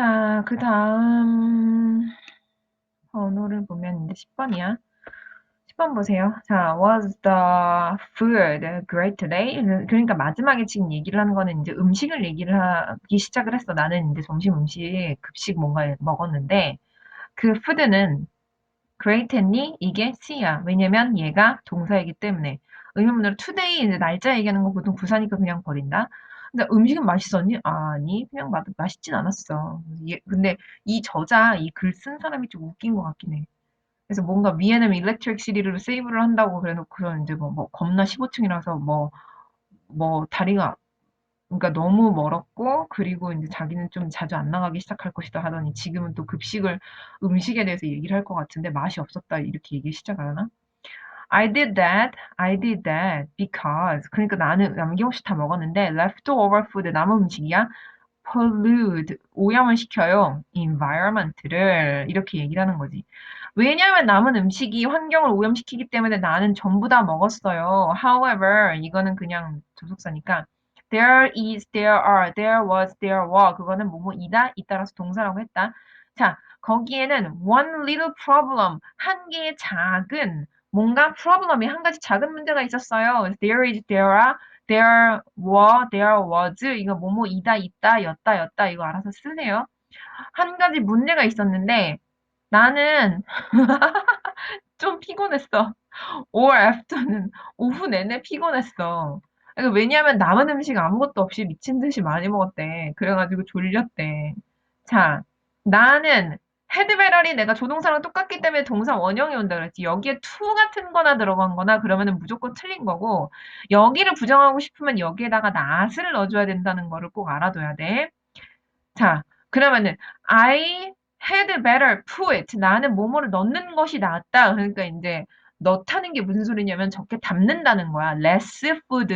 자, 그 다음 번호를 보면 이제 10번이야. 10번 보세요. 자, was the food great today? 그러니까 마지막에 지금 얘기를 하는 거는 이제 음식을 얘기를 하기 시작을 했어. 나는 이제 점심 음식, 급식 뭔가 먹었는데 그 food는 great 했니? 이게 C야. 왜냐면 얘가 동사이기 때문에. 의문문으로 today 이제 날짜 얘기하는 거 보통 부사니까 그냥 버린다. 근데 음식은 맛있었니? 아니, 그냥 맛, 맛있진 않았어. 얘- 근데 이 저자, 이 글 쓴 사람이 좀 웃긴 것 같긴 해. 그래서 뭔가 미에는 일렉트릭 시리를 세이브를 한다고 그래놓고서 이제 뭐, 뭐 겁나 15층이라서 뭐, 뭐 다리가 그러니까 너무 멀었고 그리고 이제 자기는 좀 자주 안 나가기 시작할 것이다 하더니 지금은 또 급식을 음식에 대해서 얘기를 할 것 같은데 맛이 없었다 이렇게 얘기 시작을 하나? I did that, I did that because 그러니까 나는 남김없이 다 먹었는데 leftover food 남은 음식이야 pollute 오염을 시켜요 environment를 이렇게 얘기를 하는 거지. 왜냐하면 남은 음식이 환경을 오염시키기 때문에 나는 전부 다 먹었어요. However, 이거는 그냥 접속사니까 there is, there are, there was, there were 그거는 뭐뭐이다, 이따라서 동사라고 했다. 자, 거기에는 one little problem, 한 개의 작은 뭔가 problem이 한 가지 작은 문제가 있었어요. There is, there are, there were, there was 이거 뭐뭐 이다, 있다, 였다, 였다 이거 알아서 쓰세요. 한 가지 문제가 있었는데 나는 좀 피곤했어. or after는 오후 내내 피곤했어. 왜냐하면 남은 음식 아무것도 없이 미친 듯이 많이 먹었대. 그래가지고 졸렸대. 자, 나는 헤드베럴이 내가 조동사랑 똑같기 때문에 동사 원형이 온다 그랬지. 여기에 to 같은 거나 들어간 거나 그러면은 무조건 틀린 거고 여기를 부정하고 싶으면 여기에다가 not을 넣어줘야 된다는 거를 꼭 알아둬야 돼. 자, 그러면은 I had better put 나는 뭐뭐를 넣는 것이 낫다. 그러니까 이제 넣다는 게 무슨 소리냐면 적게 담는다는 거야. less food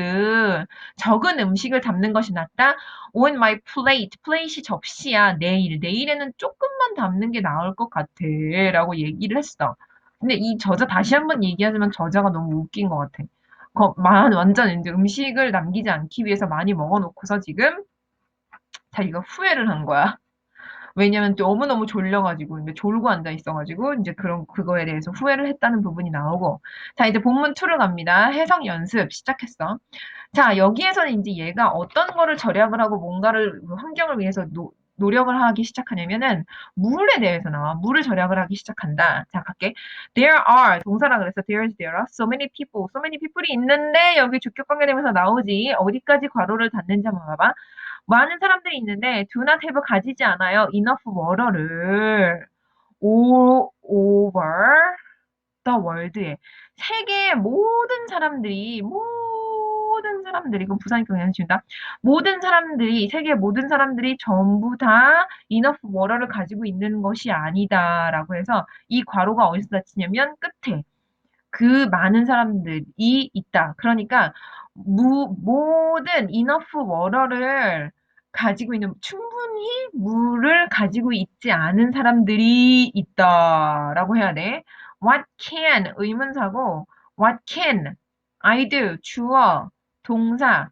적은 음식을 담는 것이 낫다. on my plate plate이 접시야. 내일 내일에는 조금만 담는 게 나을 것 같아 라고 얘기를 했어. 근데 이 저자 다시 한번 얘기하지만 저자가 너무 웃긴 것 같아. 거, 만 완전 이제 음식을 남기지 않기 위해서 많이 먹어놓고서 지금 자 이거 후회를 한 거야. 왜냐면 너무너무 졸려가지고, 이제 졸고 앉아 있어가지고, 이제 그런, 그거에 대해서 후회를 했다는 부분이 나오고. 자, 이제 본문 2로 갑니다. 해석 연습 시작했어. 자, 여기에서는 이제 얘가 어떤 거를 절약을 하고 뭔가를, 환경을 위해서 노, 노력을 하기 시작하냐면은, 물에 대해서 나와. 물을 절약을 하기 시작한다. 자, 갈게. There are, 동사라 그래서 there is, there are so many people, so many people이 있는데, 여기 주격 관계되면서 나오지. 어디까지 괄호를 닫는지 한번 봐봐. 많은 사람들이 있는데 do not 가지지 않아요. enough water를 all over the world에 세계의 모든 사람들이 모든 사람들이 이건 부산이니까 그냥 지운다. 모든 사람들이 세계의 모든 사람들이 전부 다 enough water를 가지고 있는 것이 아니다라고 해서 이 괄호가 어디서 닫히냐면 끝에 그 많은 사람들이 있다. 그러니까 무, 모든 enough water를 가지고 있는 충분히 물을 가지고 있지 않은 사람들이 있다라고 해야 돼. What can 의문사고 What can I do 주어 동사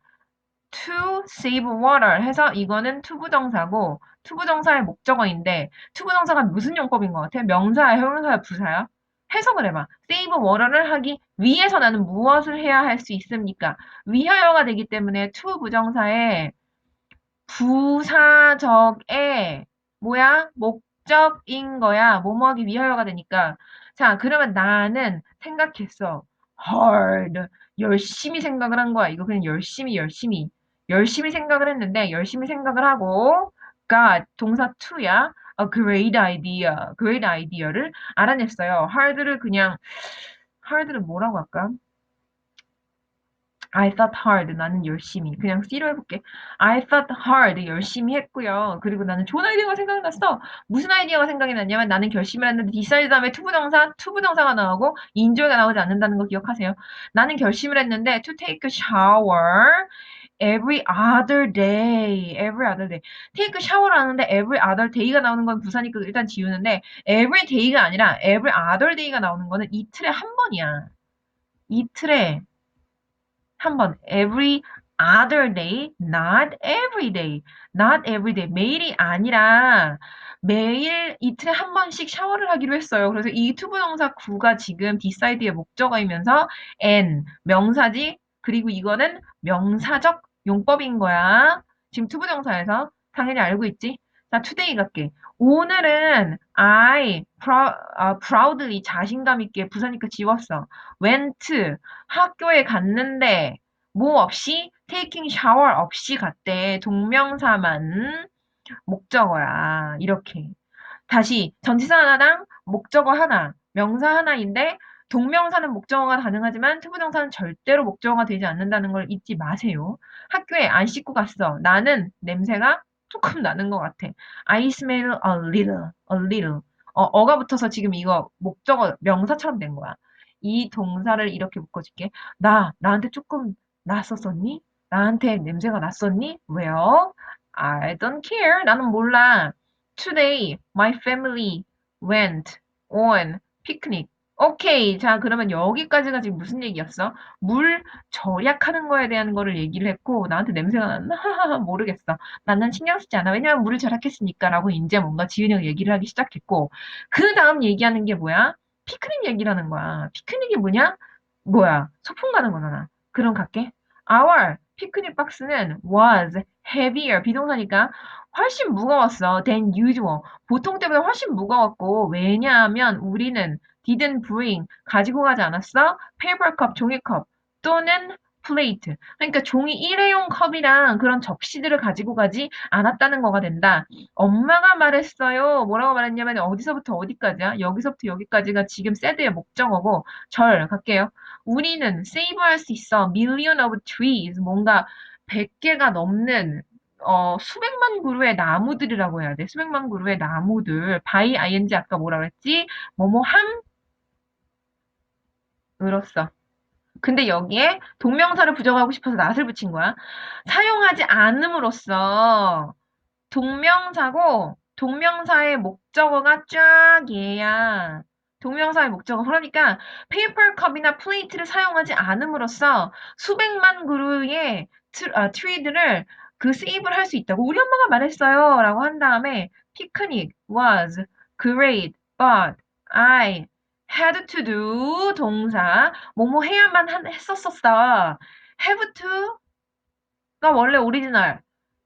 to save water 해서 이거는 투부정사고 투부정사의 목적어인데 투부정사가 무슨 용법인 것 같아? 명사야, 형용사야, 부사야? 해석을 해봐. save water를 하기 위해서 나는 무엇을 해야 할 수 있습니까? 위하여가 되기 때문에 to 부정사의 부사적의 뭐야? 목적인 거야. 뭐뭐 하기 위하여가 되니까. 자, 그러면 나는 생각했어. hard. 열심히 생각을 한 거야. 이거 그냥 열심히 열심히 열심히 생각을 했는데 열심히 생각을 하고 got 동사 to야. A great idea. great idea를 알아냈어요. hard를 그냥 hard를 뭐라고 할까? I thought hard. 나는 열심히. 그냥 C로 해볼게. I thought hard. 열심히 했고요. 그리고 나는 좋은 아이디어가 생각났어. 무슨 아이디어가 생각이 났냐면 나는 결심을 했는데 decide 다음에 투부정사, 투부정사가 나오고 enjoy가 나오지 않는다는 거 기억하세요. 나는 결심을 했는데 to take a shower every other day. every other day. take a shower를 하는데 every other day가 나오는 건 부사니까 일단 지우는데 every day가 아니라 every other day가 나오는 거는 이틀에 한 번이야. 이틀에 한 번, every other day, not every day. not every day. 매일이 아니라 매일 이틀에 한 번씩 샤워를 하기로 했어요. 그래서 이 투부정사 구가 지금 deциde의 목적어이면서 and 명사지 그리고 이거는 명사적 용법인 거야. 지금 투부정사에서 당연히 알고 있지? 자, today 갈게. 오늘은 I 아, proudly 자신감 있게 부사니까 지웠어. went 학교에 갔는데 뭐 없이 taking shower 없이 갔대. 동명사만 목적어야. 이렇게. 다시 전치사 하나당 목적어 하나, 명사 하나인데 동명사는 목적어가 가능하지만 투부정사는 절대로 목적어가 되지 않는다는 걸 잊지 마세요. 학교에 안 씻고 갔어. 나는 냄새가 조금 나는 것 같아. I smell a little, a little. 어, 어가 붙어서 지금 이거 목적어 명사처럼 된 거야. 이 동사를 이렇게 묶어줄게. 나, 나한테 조금 났었었니? 나한테 냄새가 났었니? Well, I don't care. 나는 몰라. Today, my family went on picnic. 오케이. 자, 그러면 여기까지가 지금 무슨 얘기였어? 물 절약하는 거에 대한 거를 얘기를 했고, 나한테 냄새가 났나? 모르겠어. 나는 신경 쓰지 않아. 왜냐면 물을 절약했으니까. 라고 이제 뭔가 지은이가 얘기를 하기 시작했고, 그 다음 얘기하는 게 뭐야? 피크닉 얘기를 하는 거야. 피크닉이 뭐냐? 뭐야? 소풍 가는 거잖아. 그럼 갈게. Our 피크닉 박스는 was heavier. 비동사니까 훨씬 무거웠어. than usual. 보통 때보다 훨씬 무거웠고, 왜냐하면 우리는 didn't bring. 가지고 가지 않았어? paper cup, 종이컵. 또는 플레이트. 그러니까 종이 일회용 컵이랑 그런 접시들을 가지고 가지 않았다는 거가 된다. 엄마가 말했어요. 뭐라고 말했냐면 어디서부터 어디까지야? 여기서부터 여기까지가 지금 세드의 목적어고 절 갈게요. 우리는 save할 수 있어. million of trees. 뭔가 100개가 넘는 어, 수백만 그루의 나무들이라고 해야 돼. 수백만 그루의 나무들. by ing 아까 뭐라 그랬지? 뭐뭐 함 으로써. 근데 여기에 동명사를 부정하고 싶어서 not을 붙인 거야. 사용하지 않음으로써 동명사고 동명사의 목적어가 쫙 얘야. 동명사의 목적어. 그러니까 페이퍼 컵이나 플레이트를 사용하지 않음으로써 수백만 그루의 트, 아, 트리들을 그 세이브를 할 수 있다고 우리 엄마가 말했어요. 라고 한 다음에 picnic was great but I had to do 동사 뭐뭐 해야만 한, 했었었어. have to가 원래 오리지널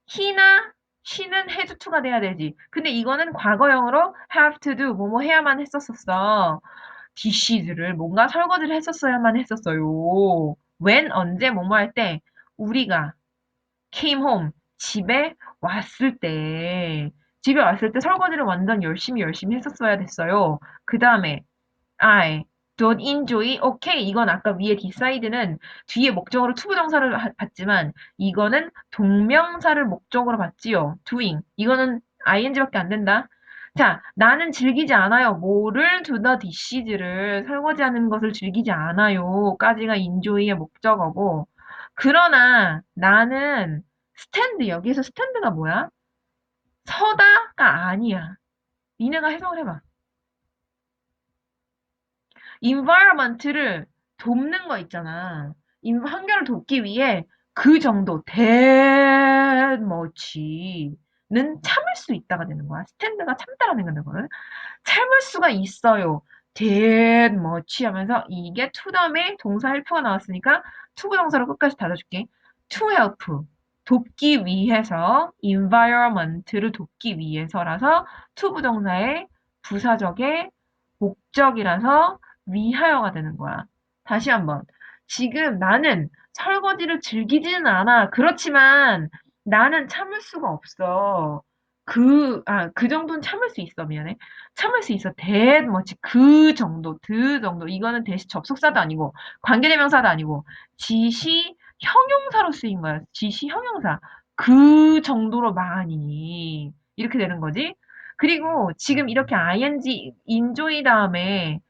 he나 she는 had to가 돼야 되지. 근데 이거는 과거형으로 have to do 뭐뭐 해야만 했었었어. DC들을 뭔가 설거지를 했었어야만 했었어요. when 언제 뭐뭐 할 때 우리가 came home 집에 왔을 때 집에 왔을 때 설거지를 완전 열심히 열심히 했었어야 됐어요. 그 다음에 I don't enjoy. 오케이. 이건 아까 위에 decide는 뒤에 목적어로 투부정사를 하- 봤지만 이거는 동명사를 목적으로 봤지요. doing. 이거는 ing밖에 안 된다. 자, 나는 즐기지 않아요. 뭐를 the dishes를 설거지하는 것을 즐기지 않아요. 까지가 enjoy의 목적어고. 그러나 나는 stand 여기에서 stand가 뭐야? 서다가 아니야. 니네가 해석을 해봐. Environment를 돕는 거 있잖아. 인- 환경을 돕기 위해 그 정도 that much는 참을 수 있다가 되는 거야. 스탠드가 참다라는 거는 거는 참을 수가 있어요. much 하면서 이게 다음에 동사 help가 나왔으니까 to 부동사로 끝까지 닫아줄게. to help 돕기 위해서 environment를 돕기 위해서라서 to 부동사의 부사적의 목적이라서 위하여가 되는 거야. 다시 한번. 지금 나는 설거지를 즐기지는 않아. 그렇지만 나는 참을 수가 없어. 그, 아, 그 정도는 참을 수 있어. 미안해. 참을 수 있어. that much. 그 정도, 그 정도. 이거는 대시 접속사도 아니고, 관계대명사도 아니고, 지시 형용사로 쓰인 거야. 지시 형용사. 그 정도로 많이. 이렇게 되는 거지. 그리고 지금 이렇게 ing, enjoy 다음에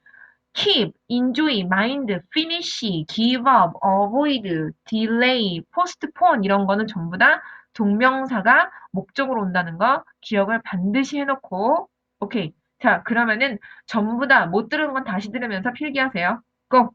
keep, enjoy, mind, finish, give up, avoid, delay, postpone 이런 거는 전부 다 동명사가 목적으로 온다는 거 기억을 반드시 해놓고 오케이. 자, 그러면은 전부 다 못 들은 건 다시 들으면서 필기하세요. 고!